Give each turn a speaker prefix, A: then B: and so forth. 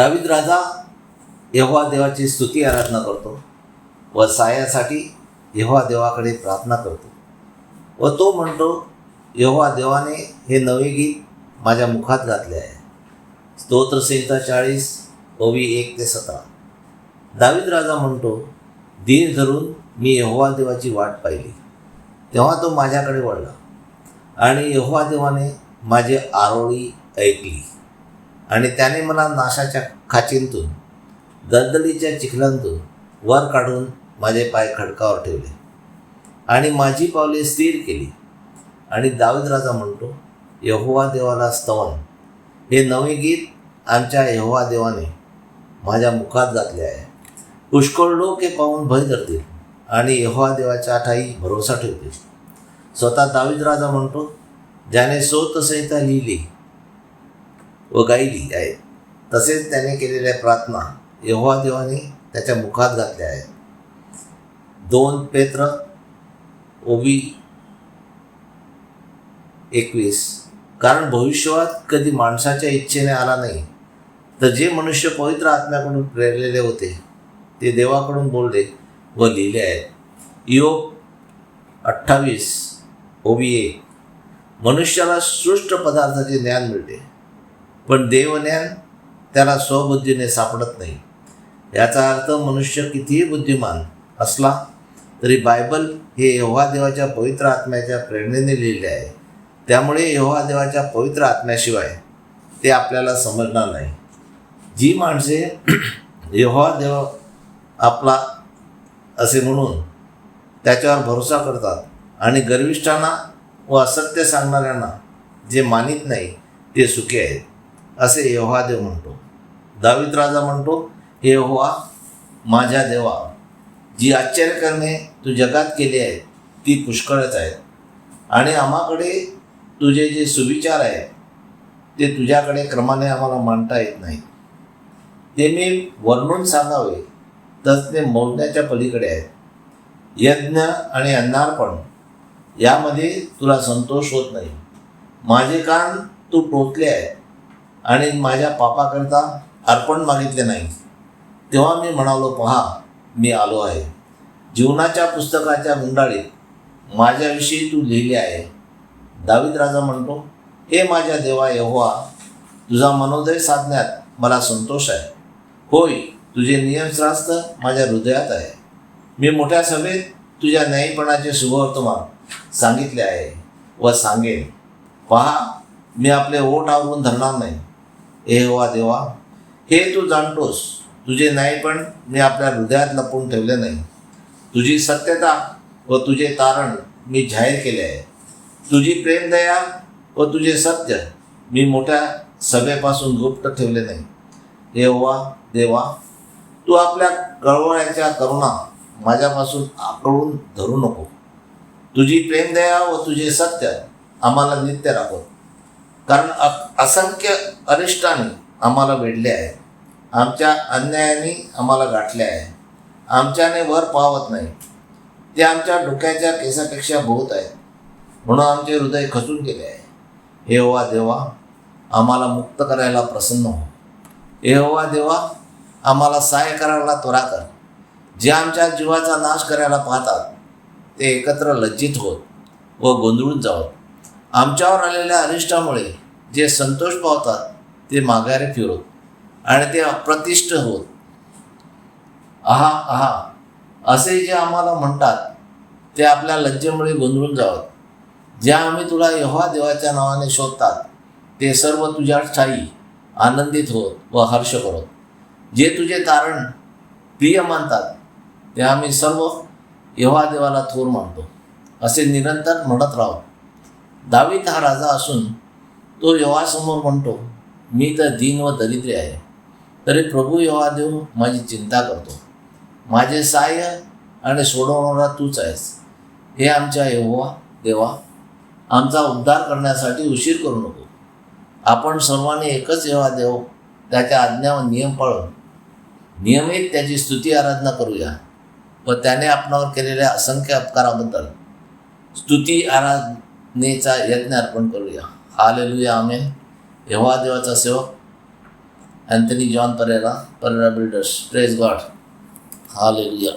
A: दावीद राजा यहोवा देवाची स्तुती आराधना करतो व सायासाठी यहोवा देवाकडे प्रार्थना करतो. व तो म्हणतो यहोवा देवाने हे नवे गीत माझ्या मुखात घातले आहे. स्तोत्रसंहिता चाळीस ओवी एक ते सतरा. दावीद राजा म्हणतो दीन धरून मी यहोवा देवाची वाट पाहिली. तेव्हा तो माझ्याकडे वळला आणि यहोवा देवाने माझी आरोळी ऐकली. आणि त्याने मला नाशाच्या खाचींतून दलदलीच्या चिखलांतून वर काढून माझे पाय खडकावर ठेवले. आणि माझी पावले स्थिर केली. आणि दावेद राजा म्हणतो यहोवा देवाला स्तवन. हे नवे गीत आमच्या यहोवा देवाने माझ्या मुखात घातले आहे. पुष्कळ लोक हे पाहून भय धरतील आणि यहोवा देवाच्या ठाई भरोसा ठेवतील. स्वतः दावीद राजा म्हणतो ज्याने स्वतसंहिता लिहिली व गायली आहे. तसेच त्याने केलेल्या प्रार्थना यहोवा देवाने त्याच्या मुखात घातल्या आहेत. दोन पेत्र ओबी एकवीस. कारण भविष्यात कधी माणसाच्या इच्छेने आला नाही तर जे मनुष्य पवित्र आत्म्याकडून प्रेरलेले होते ते देवाकडून बोलले व लिहिले आहेत. योग अठ्ठावीस ओबी एक. मनुष्याला सृष्ट पदार्थाचे ज्ञान मिळते. पण देवज्ञान त्याला स्वबुद्धीने सापडत नाही. याचा अर्थ मनुष्य कितीही बुद्धिमान असला तरी बायबल हे यहोवा देवाच्या पवित्र आत्म्याच्या प्रेरणेने लिहिले आहे. त्यामुळे यहोवा देवाच्या पवित्र आत्म्याशिवाय ते आपल्याला समजणार नाही. जी माणसे यहोवा देव आपला असे म्हणून त्याच्यावर भरोसा करतात आणि गर्विष्ठांना व असत्य सांगणाऱ्यांना जे मानित नाही ते सुखी आहेत. असे यहोवा देव म्हणतो. दाविद राजा म्हणतो हे यहोवा माझ्या देवा जी आश्चर्यकरणे तू जगात केली आहेत ती पुष्कळच आहेत आणि आम्हाकडे तुझे जे सुविचार आहेत ते तुझ्याकडे क्रमाने आम्हाला मांडता येत नाही. ते मी वर्णून सांगावे तर ते मोजण्याच्या पलीकडे आहेत. यज्ञ आणि अन्नार्पण यामध्ये तुला संतोष होत नाही. माझे कान तू टोचले आहेत. आणि माझ्या पापाकरता अर्पण मागितले नाही. तेव्हा मी म्हणालो पहा मी आलो आहे. जीवनाच्या पुस्तकाच्या गुंडाळीत माझ्याविषयी तू लिहिले आहे. दावीद राजा म्हणतो हे माझ्या देवा यहोवा तुझा मनोदय साधण्यात मला संतोष आहे. होय तुझे नियमशास्त्र माझ्या हृदयात आहे. मी मोठ्या सभेत तुझ्या न्यायीपणाचे शुभवर्तमान सांगितले आहे व सांगेन. पहा मी आपले ओठ आवरून धरणार नाही. ए वा देवा हे तू जाणतोस. तुझे नाही पण मी आपल्या हृदयात लपवून ठेवले नाही. तुझी सत्यता व तुझे तारण मी जाहीर केले आहे. तुझी प्रेमदया व तुझे सत्य मी मोठ्या सभेपासून गुप्त ठेवले नाही. हे देवा तू आपल्या कळवळ्याच्या करुणा माझ्यापासून आकळून धरू नको. तुझी प्रेमदया व तुझे सत्य आम्हाला नित्य राखो कारण असंख्य अरिष्टाने आम्हाला वेढले आहे आमच्या अन्यायाने आम्हाला गाठले आहे आमच्याने वर पावत नाही. ते आमच्या डोक्याच्या केसापेक्षा बहुत आहेत. म्हणून आमचे हृदय खचून गेले आहे. हे देवा आम्हाला मुक्त करायला प्रसन्न हो. हे देवा आम्हाला सहाय्य करायला त्वरा कर. जे आमच्या जीवाचा नाश करायला पाहतात ते एकत्र लज्जित होत व गोंधळून जावत. आमच्यावर आलेल्या अरिष्टामुळे जे संतोष पावतात ते माघारे फिरवत आणि ते अप्रतिष्ठ होत. आहा आहा. असे जे आम्हाला म्हणतात ते आपल्या लज्जेमुळे गोंधळून जावत ज्या आम्ही तुला यहोवा देवाच्या नावाने शोधतात ते सर्व तुझ्या ठाई आनंदित होत व हर्ष करत. जे तुझे तारण प्रिय मानतात ते आम्ही सर्व यहोवा देवाला थोर मानतो. असे निरंतर म्हणत राहू. दावीत हा राजा असून तो यवासमोर म्हणतो मी तर दीन व दरिद्री आहे. तरी प्रभू यहोवा देव माझी चिंता करतो. माझे सहाय्य आणि सोडवणारा तूच आहेस. हे आमच्या यहोवा देवा आमचा उद्धार करण्यासाठी उशीर करू नको. आपण सर्वांनी एकच येवा देव त्याच्या आज्ञा व नियम पाळून नियमित त्याची स्तुती आराधना करूया व त्याने आपणावर केलेल्या असंख्य अपकाराबद्दल स्तुती आराधनेचा यज्ञ अर्पण करूया. हालेलुया आमेन यहोवा देवाचा सेवक Anthony John Pereira Pereira builders praise God hallelujah